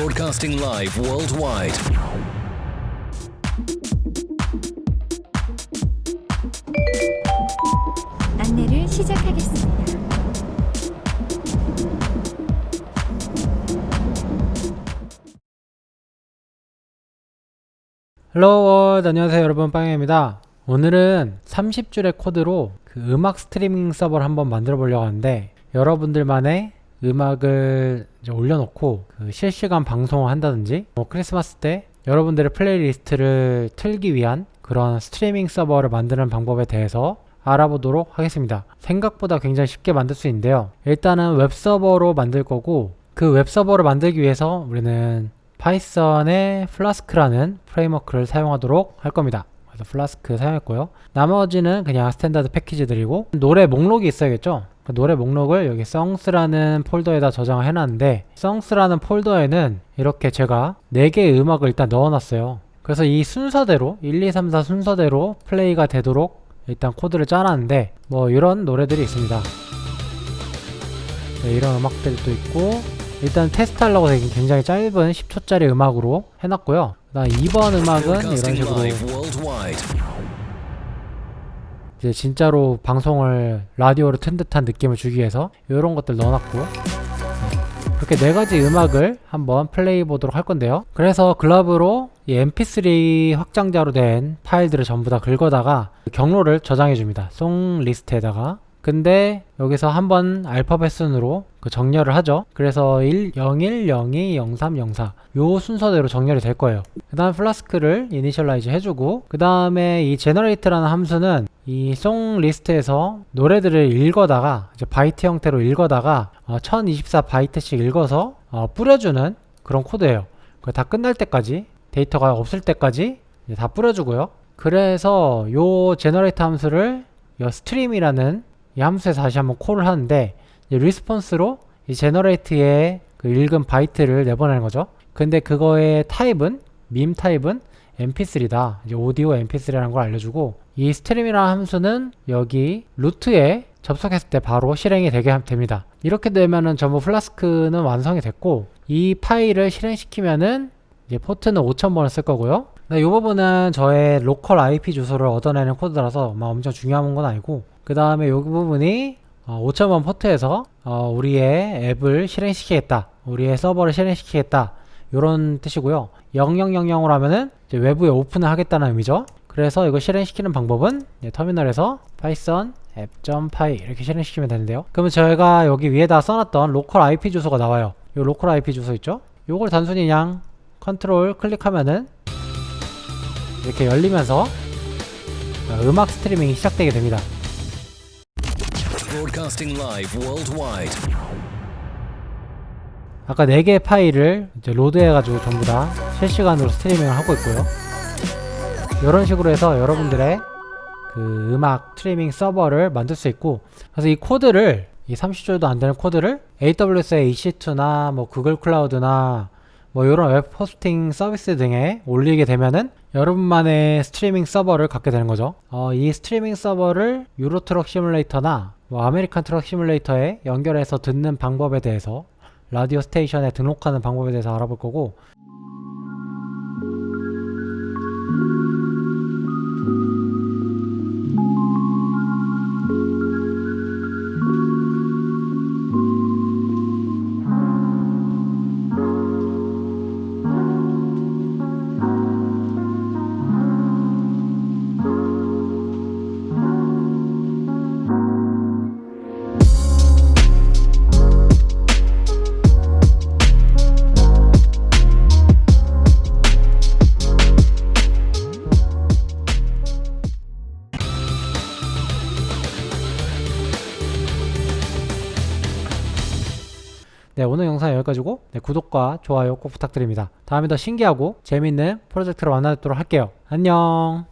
Broadcasting live worldwide. 안내를 시작하겠습니다. 헬로 월드 안녕하세요 여러분 빵입니다 오늘은 30줄의 코드로 그 음악 스트리밍 서버를 한번 만들어 보려고 하는데 여러분들만의 음악을 올려놓고 그 실시간 방송을 한다든지 뭐 크리스마스 때 여러분들의 플레이리스트를 틀기 위한 그런 스트리밍 서버를 만드는 방법에 대해서 알아보도록 하겠습니다 생각보다 굉장히 쉽게 만들 수 있는데요 일단은 웹서버로 만들 거고 그 웹서버를 만들기 위해서 우리는 파이썬의 플라스크라는 프레임워크를 사용하도록 할 겁니다. 그래서 플라스크 사용했고요. 나머지는 그냥 스탠다드 패키지들이고 노래 목록이 있어야겠죠. 그 노래 목록을 여기 songs라는 폴더에다 저장을 해놨는데 songs라는 폴더에는 이렇게 제가 4개의 음악을 일단 넣어놨어요. 그래서 이 순서대로 1, 2, 3, 4 순서대로 플레이가 되도록 일단 코드를 짜놨는데 뭐 이런 노래들이 있습니다. 네, 이런 음악들도 있고 일단 테스트 하려고 되게 굉장히 짧은 10초짜리 음악으로 해놨고요. 그 다음 2번 음악은 이런 식으로. 이제 진짜로 방송을 라디오로 튼 듯한 느낌을 주기 위해서 이런 것들 넣어놨고 네. 이렇게 네 가지 음악을 한번 플레이 보도록 할 건데요. 그래서 글러브로 이 mp3 확장자로 된 파일들을 전부 다 긁어다가 경로를 저장해 줍니다. 송 리스트에다가 근데 여기서 한번 알파벳 순으로 그 정렬을 하죠. 그래서 1, 01, 02, 03, 04. 요 순서대로 정렬이 될 거예요. 그 다음 플라스크를 이니셜라이즈 해주고, 그 다음에 이 generate라는 함수는 이 송 리스트에서 노래들을 읽어다가, 이제 바이트 형태로 읽어다가, 어, 1024 바이트씩 읽어서, 어, 뿌려주는 그런 코드예요. 그다 끝날 때까지, 데이터가 없을 때까지 다 뿌려주고요. 그래서 요 generate 함수를 요 stream이라는 이 함수에 다시 한번 콜을 하는데 이 리스폰스로 이 제너레이트의 그 읽은 바이트를 내보내는 거죠. 근데 그거의 타입은 밈 타입은 mp3다. 이제 오디오 mp3라는 걸 알려주고 이 스트림이라는 함수는 여기 루트에 접속했을 때 바로 실행이 되게 함- 됩니다. 이렇게 되면은 전부 플라스크는 완성이 됐고 이 파일을 실행시키면은 이제 포트는 5000번을 쓸 거고요. 네, 이 부분은 저의 로컬 IP 주소를 얻어내는 코드라서 막 엄청 중요한 건 아니고 그 다음에 이 부분이 어, 5000번 포트에서 어, 우리의 앱을 실행시키겠다. 우리의 서버를 실행시키겠다. 이런 뜻이고요. 0000으로 하면은 외부에 오픈을 하겠다는 의미죠. 그래서 이거 실행시키는 방법은 터미널에서 python app.py 이렇게 실행시키면 되는데요. 그러면 저희가 여기 위에다 써놨던 로컬 IP 주소가 나와요. 이 로컬 IP 주소 있죠? 요걸 단순히 그냥 컨트롤 클릭하면은 이렇게 열리면서 어, 음악 스트리밍이 시작되게 됩니다. Broadcasting live worldwide. 아까 4개의 파일을 이제 로드해가지고 전부 다 실시간으로 스트리밍을 하고 있고요. 이런 식으로 해서 여러분들의 그 음악 스트리밍 서버를 만들 수 있고 그래서 이 코드를 이 30줄도 안 되는 코드를 AWS의 EC2나 뭐 구글 클라우드나 뭐 이런 웹 호스팅 서비스 등에 올리게 되면은 여러분만의 스트리밍 서버를 갖게 되는 거죠. 어, 이 스트리밍 서버를 유로 트럭 시뮬레이터나 뭐 아메리칸 트럭 시뮬레이터에 연결해서 듣는 방법에 대해서 라디오 스테이션에 등록하는 방법에 대해서 알아볼 거고 네 오늘 영상 여기까지고 네, 구독과 좋아요 꼭 부탁드립니다. 다음에 더 신기하고 재밌는 프로젝트로 만나뵙도록 할게요. 안녕